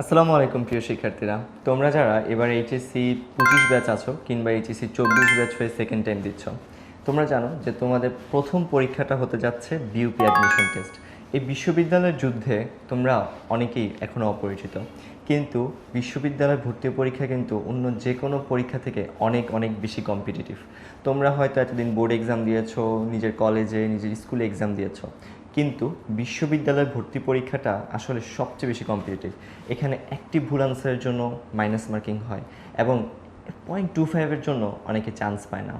আসসালামু আলাইকুম প্রিয় শিক্ষার্থীরা। তোমরা যারা এবার এইচএসসি পঁচিশ ব্যাচ আছো কিংবা এইচএসসি চব্বিশ ব্যাচ হয়ে সেকেন্ড টাইম দিচ্ছ, তোমরা জানো যে তোমাদের প্রথম পরীক্ষাটা হতে যাচ্ছে বিউপি অ্যাডমিশন টেস্ট এই বিশ্ববিদ্যালয়ের যুদ্ধে তোমরা অনেকেই এখনও অপরিচিত। কিন্তু বিশ্ববিদ্যালয় ভর্তি পরীক্ষা কিন্তু অন্য যে কোনো পরীক্ষা থেকে অনেক অনেক বেশি কম্পিটিটিভ তোমরা হয়তো এতদিন বোর্ড এক্সাম দিয়েছ, নিজের কলেজে নিজের স্কুলে এক্সাম দিয়েছ। কিন্তু বিশ্ববিদ্যালয় ভর্তি পরীক্ষাটা আসলে সবচেয়ে বেশি কম্পিটিটিভ এখানে একটি ভুল আনসারের জন্য মাইনাস মার্কিং হয় এবং পয়েন্ট টু ফাইভের জন্য অনেকে চান্স পায় না।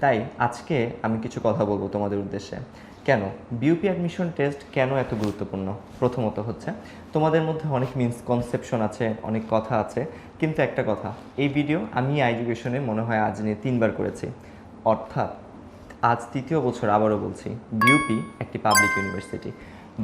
তাই আজকে আমি কিছু কথা বলব তোমাদের উদ্দেশ্যে। কেন? বিউপি অ্যাডমিশন টেস্ট কেন এত গুরুত্বপূর্ণ? প্রথমত হচ্ছে, তোমাদের মধ্যে অনেক মিসকনসেপশন আছে, অনেক কথা আছে, কিন্তু একটা কথা, এই ভিডিও আমি এডুকেশনে মনে হয় আজ নিয়ে তিনবার করেছি। অর্থাৎ আজ তৃতীয় বছর আবারও বলছি বিউপি একটি পাবলিক ইউনিভার্সিটি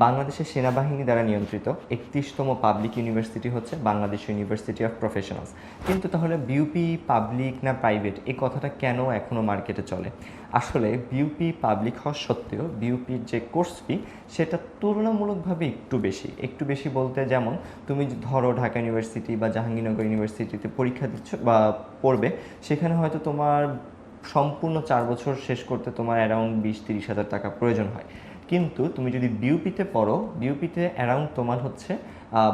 বাংলাদেশের সেনাবাহিনী দ্বারা নিয়ন্ত্রিত একত্রিশতম পাবলিক ইউনিভার্সিটি হচ্ছে বাংলাদেশ ইউনিভার্সিটি অফ প্রফেশনালস কিন্তু তাহলে বিউপি পাবলিক না প্রাইভেট এই কথাটা কেন এখনও মার্কেটে চলে? আসলে বিউপি পাবলিক হওয়া সত্ত্বেও বিউপির যে কোর্স ফি সেটা তুলনামূলকভাবে একটু বেশি। একটু বেশি বলতে যেমন, তুমি ধরো ঢাকা ইউনিভার্সিটি বা জাহাঙ্গীরনগর ইউনিভার্সিটিতে পরীক্ষা দিচ্ছ বা পড়বে, সেখানে হয়তো তোমার সম্পূর্ণ চার বছর শেষ করতে তোমার অ্যারাউন্ড বিশ, তিরিশ হাজার টাকা প্রয়োজন হয়। কিন্তু তুমি যদি বিউপিতে পড়ো বিউপিতে অ্যারাউন্ড তোমার হচ্ছে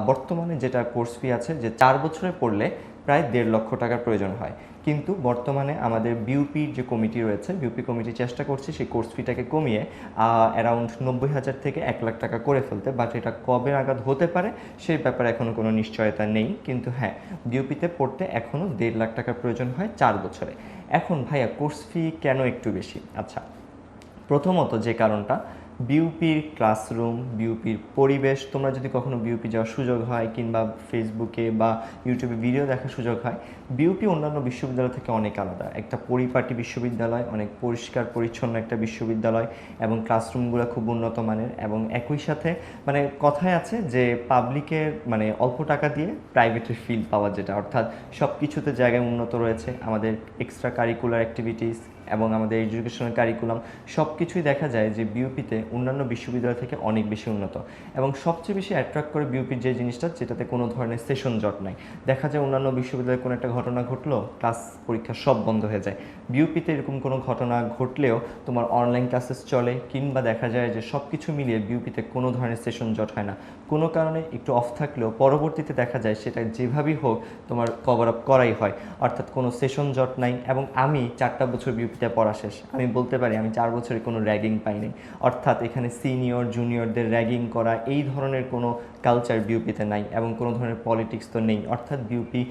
বর্তমানে যেটা কোর্স ফি আছে, যে চার বছরে পড়লে প্রায় দেড় লক্ষ টাকার প্রয়োজন হয়। কিন্তু বর্তমানে আমাদের বিউপির যে কমিটি রয়েছে বিউপি কমিটি চেষ্টা করছে সেই কোর্স ফিটাকে কমিয়ে অ্যারাউন্ড নব্বই হাজার থেকে এক লাখ টাকা করে ফেলতে। বাট এটা কবে নাগাদ হতে পারে, সেই ব্যাপারে এখনও কোনো নিশ্চয়তা নেই। কিন্তু হ্যাঁ বিউপিতে পড়তে এখনও দেড় লাখ টাকার প্রয়োজন হয় চার বছরে। এখন ভাইয়া কোর্স ফি কেন একটু বেশি? আচ্ছা প্রথমত যে কারণটা বিউপির ক্লাসরুম বিউপির পরিবেশ, তোমরা যদি কখনো বিউপি যাওয়ার সুযোগ হয়, কিংবা ফেসবুকে বা ইউটিউবে ভিডিও দেখার সুযোগ হয় বিউপি অন্যান্য বিশ্ববিদ্যালয় থেকে অনেক আলাদা। একটা পরিপাটি বিশ্ববিদ্যালয়, অনেক পরিষ্কার, পরিচ্ছন্ন একটা বিশ্ববিদ্যালয় এবং ক্লাসরুমগুলো খুব উন্নত মানের এবং একই সাথে মানে কথায় আছে যে পাবলিকের মানে অল্প টাকা দিয়ে প্রাইভেটের ফিল পাওয়া যেটা। অর্থাৎ সব কিছুতে জায়গায় উন্নত রয়েছে। আমাদের এক্সট্রা কারিকুলার অ্যাক্টিভিটিস এবং আমাদের এডুকেশনাল কারিকুলাম সব কিছুই দেখা যায় যে বিউপিতে অন্যান্য বিশ্ববিদ্যালয় থেকে অনেক বেশি উন্নত এবং সবচেয়ে বেশি অ্যাট্রাক্ট করে বিউপির যে জিনিসটা, যেটাতে কোনো ধরনের সেশন জট নাই। দেখা যায় অন্যান্য বিশ্ববিদ্যালয়ে কোনো একটা ঘটনা ঘটলো ক্লাস পরীক্ষা সব বন্ধ হয়ে যায়। বিউপিতে এরকম কোনো ঘটনা ঘটলেও তোমার অনলাইন ক্লাসেস চলে, কিংবা দেখা যায় যে সব কিছু মিলিয়ে বিউপিতে কোনো ধরনের সেশন জট হয় না। কোনো কারণে একটু অফ থাকলেও পরবর্তীতে দেখা যায় সেটা যেভাবেই হোক তোমার কভার আপ করাই হয়। অর্থাৎ কোনো সেশন জট নাই এবং আমি চারটা বছর বিউপিতে পড়া শেষ। আমি বলতে পারি আমি চার বছরে কোনো র্যাগিং পাইনি। অর্থাৎ এখানে সিনিয়র জুনিয়রদের র্যাগিং করা, এই ধরনের কোনো কালচার বিউপিতে নাই এবং কোনো ধরনের পলিটিক্স তো নেই। অর্থাৎ বিউপি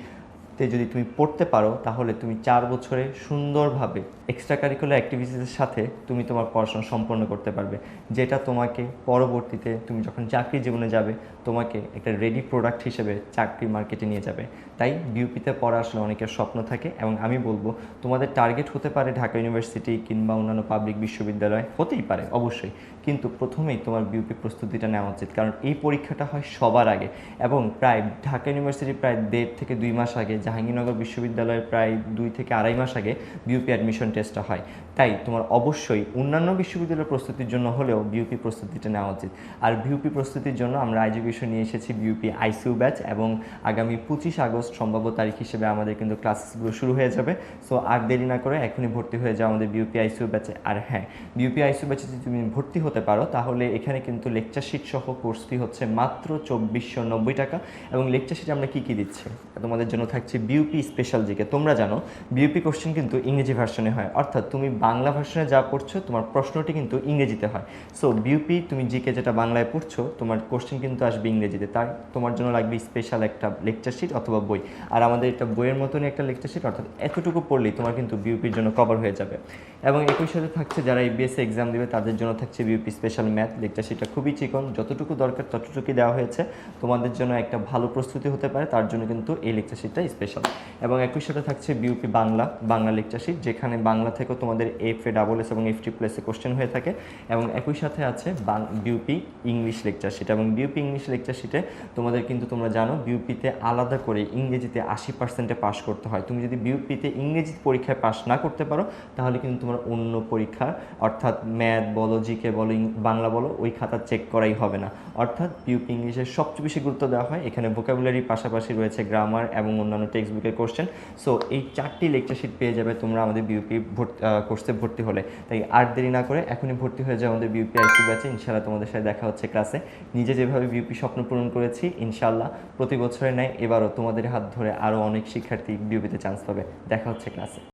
তে যদি তুমি পড়তে পারো, তাহলে তুমি চার বছরে সুন্দরভাবে এক্সট্রা কারিকুলার অ্যাক্টিভিটিসের সাথে তুমি তোমার পড়াশোনা সম্পন্ন করতে পারবে। যেটা তোমাকে পরবর্তীতে তুমি যখন চাকরি জীবনে যাবে, তোমাকে একটা রেডি প্রোডাক্ট হিসেবে চাকরি মার্কেটে নিয়ে যাবে। তাই বিউপিতে পড়া আসলে অনেকের স্বপ্ন থাকে এবং আমি বলব, তোমাদের টার্গেট হতে পারে ঢাকা ইউনিভার্সিটি কিংবা অন্যান্য পাবলিক বিশ্ববিদ্যালয়, হতেই পারে, অবশ্যই। কিন্তু প্রথমেই তোমার বিউপি প্রস্তুতিটা নেওয়া উচিত, কারণ এই পরীক্ষাটা হয় সবার আগে এবং প্রায় ঢাকা ইউনিভার্সিটি প্রায় দেড় থেকে দুই মাস আগে জাহাঙ্গীরনগর বিশ্ববিদ্যালয়ের প্রায় দুই থেকে আড়াই মাস আগে বিউপি অ্যাডমিশন টেস্টটা হয়। তাই তোমার অবশ্যই অন্যান্য বিশ্ববিদ্যালয়ের প্রস্তুতির জন্য হলেও বিউপি প্রস্তুতিটা নেওয়া উচিত। আর বিউপি প্রস্তুতির জন্য আমরা আইজিবিশন নিয়ে এসেছি বিউপি আইসিউ ব্যাচ এবং আগামী পঁচিশ আগস্ট সম্ভাব্য তারিখ হিসেবে আমাদের কিন্তু ক্লাসেসগুলো শুরু হয়ে যাবে। সো আর দেরি না করে এখনই ভর্তি হয়ে যাও আমাদের বিউপি আইসিউ ব্যাচে আর হ্যাঁ বিউপি আইসিউ ব্যাচে যদি তুমি ভর্তি হতে পারো, তাহলে এখানে কিন্তু লেকচার শিট সহ কোর্স ফি হচ্ছে মাত্র চব্বিশশো নব্বই টাকা। এবং লেকচার শিটে আমরা কী কী দিচ্ছি? তোমাদের জন্য থাকছে বিউপি স্পেশাল জিকে তোমরা জানো বিউপি কোশ্চেন কিন্তু ইংরেজি ভার্সনে হয়। অর্থাৎ তুমি বাংলা ভার্সনে যা পড়ছো, তোমার প্রশ্নটি কিন্তু ইংরেজিতে হয়। সো বিউপি তুমি জিকে যেটা বাংলায় পড়ছো, তোমার কোশ্চেন কিন্তু আসবে ইংরেজিতে। তাই তোমার জন্য লাগবে স্পেশাল একটা লেকচার শিট অথবা বই। আর আমাদের এটা বইয়ের মতনই একটা লেকচার শিট অর্থাৎ এতটুকু পড়লেই তোমার কিন্তু বিউপির জন্য কভার হয়ে যাবে। এবং একই সাথে থাকছে যারা ইবিএসসি এক্সাম দেবে, তাদের জন্য থাকছে বিউপি স্পেশাল ম্যাথ লেকচার শিটটা খুবই চিকন। যতটুকু দরকার ততটুকুই দেওয়া হয়েছে। তোমাদের জন্য একটা ভালো প্রস্তুতি হতে পারে, তার জন্য কিন্তু এই লেকচার শিটটা স্পেশাল এবং একই সাথে থাকছে BUP Bangla Bangla lecture sheet যেখানে বাংলা থেকেও তোমাদের এফ এ ডাবল এস এবং এফ ট্রিপল এসে কোশ্চেন হয়ে থাকে। এবং একই সাথে আছে বিউপি ইংলিশ লেকচার শিট এবং বিউপি ইংলিশ লেকচার শিটে তোমাদের কিন্তু তোমরা জানো বিউপিতে আলাদা করে ইংরেজিতে আশি পার্সেন্টে পাস করতে হয়। তুমি যদি বিউপিতে ইংরেজি পরীক্ষায় পাস না করতে পারো, তাহলে কিন্তু তোমার অন্য পরীক্ষা, অর্থাৎ ম্যাথ বলো জিকে বলো বাংলা বলো, ওই খাতা চেক করাই হবে না। অর্থাৎ বিউপি ইংলিশের সবচেয়ে বেশি গুরুত্ব দেওয়া হয়। এখানে ভোকাবুলারির পাশাপাশি রয়েছে গ্রামার এবং অন্যান্য টেক্সট বুকের কোশ্চেন সো এই চারটি লেকচার শিট পেয়ে যাবে তোমরা আমাদের বিউপি কোর্সে ভর্তি হলে। তাই আর দেরি না করে এখনই ভর্তি হয়ে যাও আমাদের বিউপি আইসি ব্যাচে ইনশাল্লাহ তোমাদের সাথে দেখা হচ্ছে ক্লাসে নিজে যেভাবে বিউপি স্বপ্ন পূরণ করেছি ইনশাল্লাহ প্রতি বছরের ন্যায় এবারও তোমাদের হাত ধরে আরও অনেক শিক্ষার্থী বিউপিতে চান্স পাবে। দেখা হচ্ছে ক্লাসে